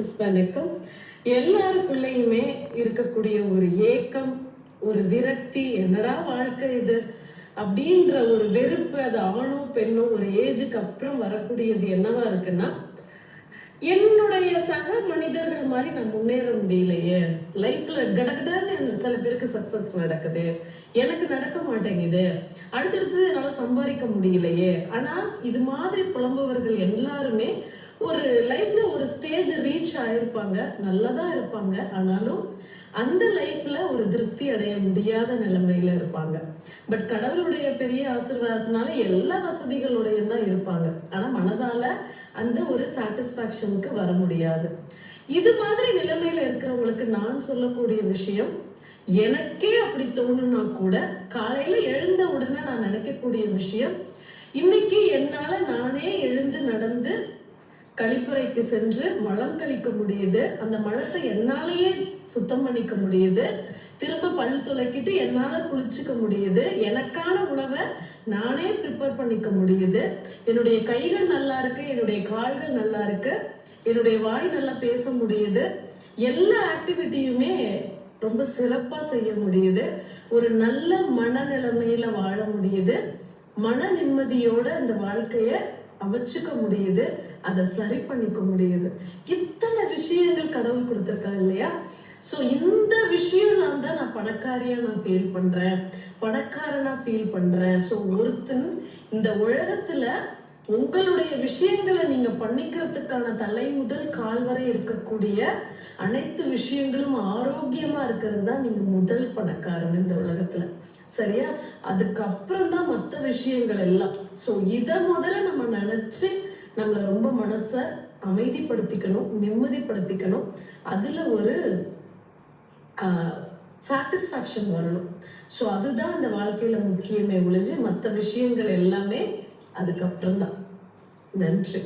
வணக்கம் எல்லாருக்குள்ளேயுமே இருக்கக்கூடிய ஒரு ஏக்கம் ஒரு விரக்தி என்னடா வாழ்க்கை இது? அப்படின்ற ஒரு வெறுப்பு அது ஆணும் பெண்ணோ ஒரு ஏஜுக்கு அப்புறம் வரக்கூடியது என்னவா இருக்குன்னா என்னுடைய சக மனிதர்கள் மாதிரி நான் முன்னேற முடியலையே. லைஃப்ல கடகடான்னு சில பேருக்கு சக்சஸ் நடக்குது. எனக்கு நடக்க மாட்டேங்குது. அடுத்தடுத்து என்னால சம்பாதிக்க முடியலையே. ஆனா இது மாதிரி புலம்புவர்கள் எல்லாருமே ஒரு லைஃப்ல ஒரு ஸ்டேஜ் ரீச் ஆயிருப்பாங்க. நல்லதா இருப்பாங்க. ஆனாலும் அந்த லைஃப்ல ஒரு திருப்தி அடைய முடியாத நிலைமையில இருப்பாங்க. பட் கடவுளுடைய பெரிய ஆசிர்வாதத்தினால எல்லா வசதிகளுடைய தான் இருப்பாங்க. ஆனா மனதால அந்த ஒரு சாட்டிஸ்பாக்சனுக்கு வர முடியாது. இது மாதிரி நிலைமையில இருக்கிறவங்களுக்கு நான் சொல்லக்கூடிய விஷயம் எனக்கே அப்படி தோணுனா கூட காலையில எழுந்த உடனே நான் நினைக்கக்கூடிய விஷயம் இன்னைக்கு என்னால நானே எழுந்து கழிப்பறைக்கு சென்று மலம் கழிக்க முடியுது. அந்த மலத்தை என்னாலேயே சுத்தம் பண்ணிக்க முடியுது. திரும்ப பல் துளைக்கிட்டு என்னால குளிச்சுக்க முடியுது. எனக்கான உணவை நானே ப்ரிப்பேர் பண்ணிக்க முடியுது. என்னுடைய கைகள் நல்லா இருக்கு என்னுடைய கால்கள் நல்லா இருக்கு என்னுடைய வாய் நல்லா பேச முடியுது. எல்லா ஆக்டிவிட்டியுமே ரொம்ப சிறப்பா செய்ய முடியுது. ஒரு நல்ல மனநிலைமையில வாழ முடியுது. மன நிம்மதியோட அந்த வாழ்க்கையை அமைச்சுக்க முடியுது அதை சரி பண்ணிக்க முடியுது. இத்தனை விஷயங்கள் கடவுள் கொடுத்துருக்காங்க இல்லையா? சோ இந்த விஷயம்லாம் தான் நான் பணக்காரியா நான் ஃபீல் பண்றேன். பணக்காரனா ஃபீல் பண்றேன். ஸோ ஒருத்தன் இந்த உலகத்துல உங்களுடைய விஷயங்களை நீங்க பண்ணிக்கிறதுக்கான தலை முதல் கால் வரை இருக்கக்கூடிய அனைத்து விஷயங்களும் ஆரோக்கியமா இருக்கிறது தான் நீங்க முதல் பணக்காரன் இந்த உலகத்துல. சரியா? அதுக்கப்புறம் தான் மற்ற விஷயங்கள் எல்லாம். ஸோ இதை முதல்ல நம்ம வச்சு நம்மளை ரொம்ப மனசை அமைதிப்படுத்திக்கணும் நிம்மதிப்படுத்திக்கணும். அதில் ஒரு சாட்டிஸ்ஃபேக்ஷன் வரணும். ஸோ அதுதான் இந்த வாழ்க்கையில் முக்கியமே ஒழிஞ்சு மற்ற விஷயங்கள் எல்லாமே அதுக்கப்புறம் தான் நன்றி.